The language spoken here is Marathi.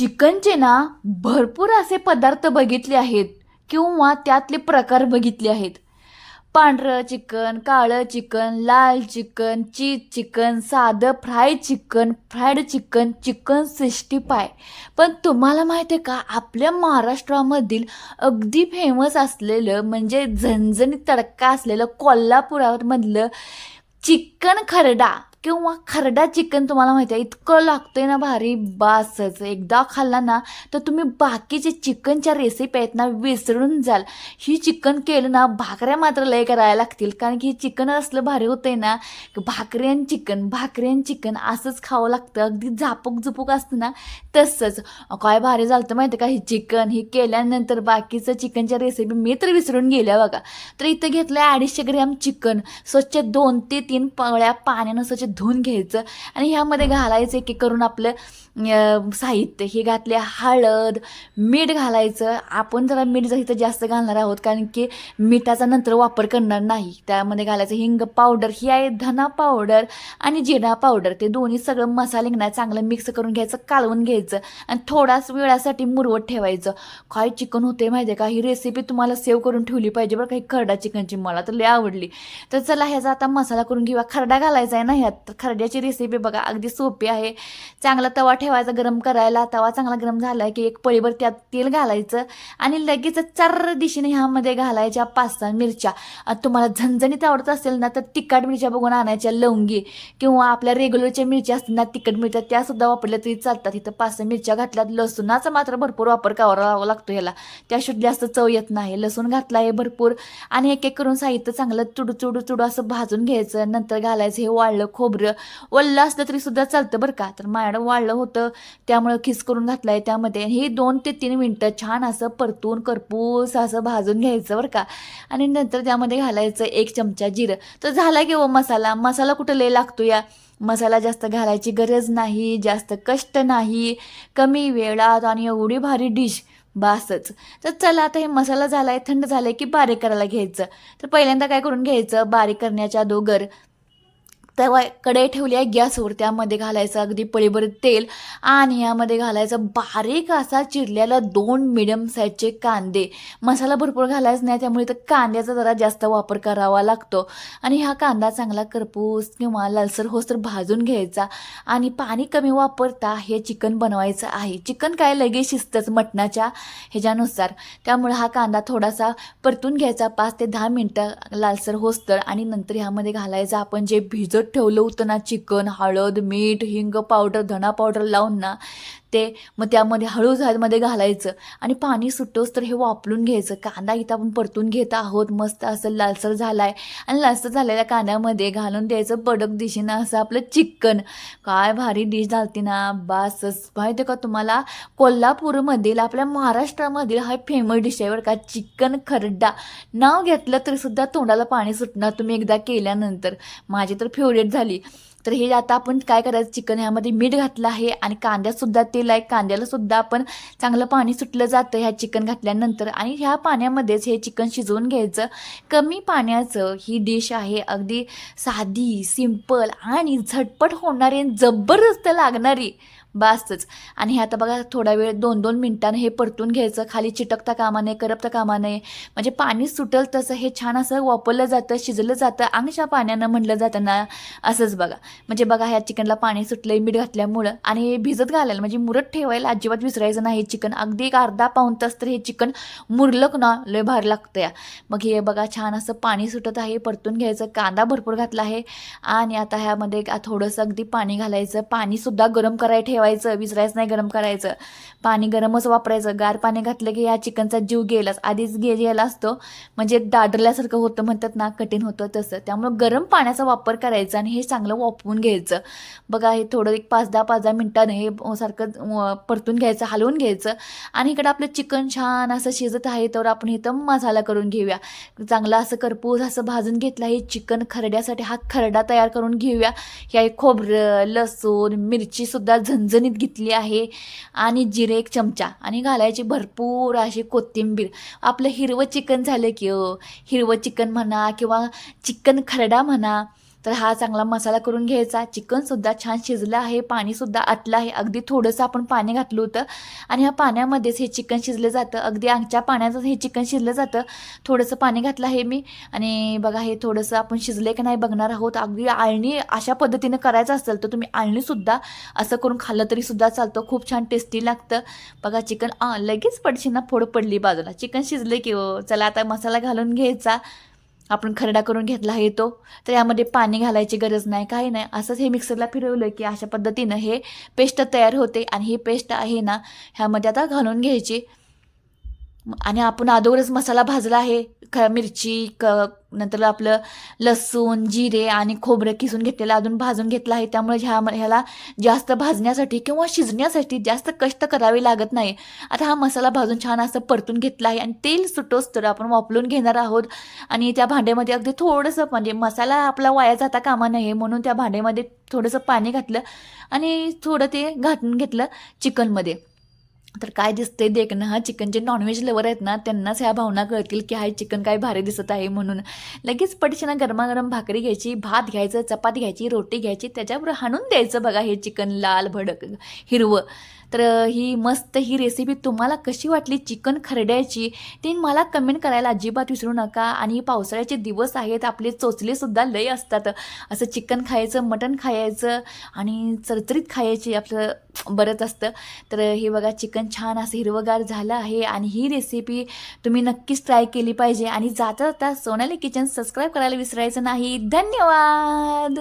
चिकनचे ना भरपूर असे पदार्थ बघितले आहेत किंवा त्यातले प्रकार बघितले आहेत. पांढरं चिकन काळं चिकन लाल चिकन चीज चिकन साधं fry chicken fried chicken chicken sixty five पण तुम्हाला माहिती आहे का आपल्या महाराष्ट्रामधील अगदी फेमस असलेलं म्हणजे झणझणीत तडका असलेलं कोल्हापुरामधलं चिकन खरडा किंवा खरडा चिकन तुम्हाला माहिती आहे इतकं लागतंय ना भारी बासच. एकदा खाल्ला ना तर तुम्ही बाकीचे चिकनच्या रेसिपी आहेत ना विसरून जाल. ही चिकन केलं ना भाकऱ्या मात्र लय करायला लागतील. कारण की चिकन असलं भारी होतंय ना भाकऱ्यान भाकरी आणि चिकन भाकरी आणि चिकन असंच खावं लागतं. अगदी झापूक झुपूक असतं ना तसंच. काय भारी झालं माहिती का? ही चिकन ही केल्यानंतर बाकीचं चिकनच्या रेसिपी मी तर विसरून गेल्या बघा. तर इथं घेतलं आहे अडीचशे ग्रॅम चिकन. स्वच्छ दोन ते तीन पळ्या पाण्यानं स्वच्छ धुवून घ्यायचं आणि ह्यामध्ये घालायचं एक एक करून आपलं साहित्य. हे घातले हळद मीठ घालायचं. आपण जरा मीठ जर इथं जास्त घालणार आहोत कारण की मिठाचा नंतर वापर करणार नाही. त्यामध्ये घालायचं हिंग पावडर ही आहे धना पावडर आणि जिरा पावडर. ते दोन्ही सगळं मसाले ना चांगलं मिक्स करून घ्यायचं कालवून घ्यायचं आणि थोडाच वेळासाठी मुरवत ठेवायचं. काय चिकन होते माहिती आहे का? ही रेसिपी तुम्हाला सेव्ह करून ठेवली पाहिजे बरं काही खरडा चिकनची. मला तर लय आवडली. तर चला ह्याचा आता मसाला करून घेऊया. खरडा घालायचा आहे ना ह्यात. तर खरड्याची रेसिपी बघा अगदी सोपी आहे. चांगला तवा ठेवायचा गरम करायला. तवा चांगला गरम झाला की एक पळीभर त्यात तेल घालायचं आणि लगेच चार दिशेने ह्यामध्ये घालायच्या पाच सहा मिरच्या. तुम्हाला झणझणीत आवडत असेल ना तर तिखट मिरच्या बघून आणायच्या लवंगी किंवा आपल्या रेग्युलरच्या मिरच्या असतात ना तिखट मिरच्या त्यासुद्धा वापरल्या तरी चालतात. इथं पाच सहा मिरच्या घातल्यात. लसूणाचा मात्र भरपूर वापर करावा लागतो ह्याला. त्याशिवाय जास्त चव येत नाही. लसूण घातला आहे भरपूर आणि एक एक करून साहित्य चांगलं चुडू चुडू चुडू असं भाजून घ्यायचं. नंतर घालायचं हे वाळलं खोबरं वल्लं असलं तरी सुद्धा चालतं बरं का. तर माझ्याकडं वाळलं होतं. त्यामुळं खिस करून घातलं आहे त्यामध्ये हे दोन ते तीन मिनटं छान असं परतून करपूस असं भाजून घ्यायचं बरं का. आणि नंतर त्यामध्ये घालायचं एक चमचा जिरं. तर झाला की हो मसाला. मसाला कुठं लय लागतो या? मसाला जास्त घालायची गरज नाही. जास्त कष्ट नाही. कमी वेळात आणि एवढी भारी डिश. बासच. तर चला आता हे मसाला झाला आहे थंड झालं आहे की बारीक करायला घ्यायचं. तर पहिल्यांदा काय करून घ्यायचं? बारीक करण्याच्या अगोदर तवा कढई ठेवली आहे गॅसवर त्यामध्ये घालायचं अगदी पळीभर तेल आणि यामध्ये घालायचं बारीक असा चिरलेला दोन मिडियम साईजचे कांदे. मसाला भरपूर घालायचं नाही त्यामुळे तर कांद्याचा जरा जास्त वापर करावा लागतो. आणि हा कांदा चांगला करपूस किंवा लालसर होसर भाजून घ्यायचा. आणि पाणी कमी वापरता हे चिकन बनवायचं आहे. चिकन काय लगेच शिजतंच मटणाच्या ह्याच्यानुसार. त्यामुळे हा कांदा थोडासा परतून घ्यायचा पाच ते दहा मिनटं लालसर होसतर आणि नंतर ह्यामध्ये घालायचं आपण जे भिजत ठेवलं होतं ना चिकन हळद मीठ हिंग पावडर धणा पावडर लावून ना ते मग त्यामध्ये हळू झाडमध्ये घालायचं आणि पाणी सुटोस तर हे वापरून घ्यायचं. कांदा इथं आपण परतून घेत आहोत. मस्त असं लालसर झाला आहे आणि लालसर झालेल्या कांद्यामध्ये घालून द्यायचं बडक दिशेनं असं आपलं चिकन काय भारी डिश झालती ना बासच माहिती आहे का तुम्हाला? कोल्हापूरमधील आपल्या महाराष्ट्रामधील हा फेमस डिश आहे बरं का चिकन खरडा. नाव घेतलं तरीसुद्धा तोंडाला पाणी सुटणार तुम्ही एकदा केल्यानंतर. माझी तर फेवरेट झाली. तर हे आता आपण काय करायचं? चिकन ह्यामध्ये मीठ घातलं आहे आणि कांद्यातसुद्धा तेल आहे. कांद्यालासुद्धा आपण चांगलं पाणी सुटलं जातं ह्या चिकन घातल्यानंतर आणि ह्या पाण्यामध्येच हे चिकन शिजवून घ्यायचं. कमी पाण्याचं ही डिश आहे. अगदी साधी सिंपल आणि झटपट होणारी जबरदस्त लागणारी बासच आणि हे आता बघा थोडा वेळ दोन दोन मिनटानं हे परतून घ्यायचं. खाली चिटकता कामा नये करपता कामा नये. म्हणजे पाणी सुटल तसं हे छान असं वापरलं जातं शिजलं जातं. अंगशा पाण्यानं म्हणलं जातं ना असंच बघा. म्हणजे बघा ह्या चिकनला पाणी सुटलं मीठ घातल्यामुळं. आणि हे भिजत घालायला म्हणजे मुरत ठेवायला अजिबात विसरायचं नाही चिकन. अगदी एक अर्धा पाऊन तास तर हे चिकन मुरलं ना लय भार लागतं या मग हे बघा छान असं पाणी सुटत आहे परतून घ्यायचं. कांदा भरपूर घातला आहे. आणि आता ह्यामध्ये थोडंसं अगदी पाणी घालायचं. पाणीसुद्धा गरम करायला ठेवायचं विसरायचं नाही गरम करायचं पाणी गरमच वापरायचं गार पाणी घातलं की या चिकनचा जीव गेलाच. आधीच गे गेला असतो. म्हणजे दाडल्यासारखं होतं म्हणतात ना कठीण होतं तसं. त्यामुळं गरम पाण्याचा वापर करायचा आणि हे चांगलं वापरून घ्यायचं. बघा हे थोडं एक पाच दहा पाच दहा मिनटानं हे सारखं परतून घ्यायचं हलवून घ्यायचं. आणि इकडं आपलं चिकन छान असं शिजत आहे तर आपण इथं मसाला करून घेऊया. चांगला असं करपूस असं भाजून घेतलं हे चिकन खरड्यासाठी हा खरडा तयार करून घेऊया. ह्या खोबरं लसूण मिरचीसुद्धा झणझणीत घेतली आहे आणि जिरे एक चमचा आणि घालायची भरपूर अशी कोथिंबीर. आपलं हिरवं चिकन झालं की हिरवं चिकन म्हणा किंवा चिकन खरडा म्हणा तर हा चांगला मसाला करून घ्यायचा. चिकनसुद्धा छान शिजलं आहे पाणीसुद्धा आटलं आहे. अगदी थोडंसं आपण पाणी घातलं होतं आणि ह्या पाण्यामध्येच हे चिकन शिजलं जातं. अगदी आमच्या पाण्यातच हे चिकन शिजलं जातं. थोडंसं पाणी घातलं आहे मी आणि बघा हे थोडंसं आपण शिजले की नाही बघणार आहोत. अगदी आळणी अशा पद्धतीनं करायचं असेल तर तुम्ही आळणीसुद्धा असं करून खाल्लं तरीसुद्धा चालतं. खूप छान टेस्टी लागतं. बघा चिकन लगेच पडशीना फोड पडली बाजूला. चिकन शिजले की चला आता मसाला घालून घ्यायचा. आपण खरडा करून घेतला आहे तो तर यामध्ये पाणी घालायची गरज नाही काही नाही. असंच हे मिक्सरला फिरवलं की अशा पद्धतीनं हे पेस्ट तयार होते आणि ही पेस्ट आहे ना ह्यामध्ये आता घालून घ्यायची. आणि आपण अगोदरच मसाला भाजला आहे. ख मिरची क नंतर आपलं लसूण जिरे आणि खोबरं किसून घेतलेलं अजून भाजून घेतलं आहे. त्यामुळे ह्या ह्याला जास्त भाजण्यासाठी किंवा शिजण्यासाठी जास्त कष्ट करावे लागत नाही. आता हा मसाला भाजून छान असं परतून घेतला आहे आणि तेल सुटोस तर आपण वापरून घेणार आहोत. आणि त्या भांड्यामध्ये अगदी थोडंसं म्हणजे मसाला आपला वाया जाता कामा नये म्हणून त्या भांड्यामध्ये थोडंसं पाणी घातलं आणि थोडं ते घातून घेतलं चिकनमध्ये. तर काय दिसतंय देखणं हा चिकनचे नॉनव्हेज लवर आहेत ना त्यांनाच ह्या भावना कळतील की हा चिकन काय भारी दिसत आहे म्हणून. लगेच पटशीना गरमागरम भाकरी घ्यायची भात घ्यायचं चपाती घ्यायची रोटी घ्यायची त्याच्यावर हाणून द्यायचं बघा हे चिकन लाल भडक हिरवं. तर ही मस्त ही रेसिपी तुम्हाला कशी वाटली? चिकन खरड्याची? ते मला कमेंट करायला अजिबात विसरू नका. आणि पावसाळ्याचे दिवस आहेत. आपले चोचलेसुद्धा लय असतात. असं चिकन खायचं मटण खायचं आणि चरचरीत खायची आपलं बरंच असतं. तर हे बघा चिकन छान असं हिरवगार झालं आहे आणि ही रेसिपी तुम्ही नक्कीच ट्राय केली पाहिजे. आणि जाता जाता सोनाली किचन सबस्क्राईब करायला विसरायचं नाही. धन्यवाद!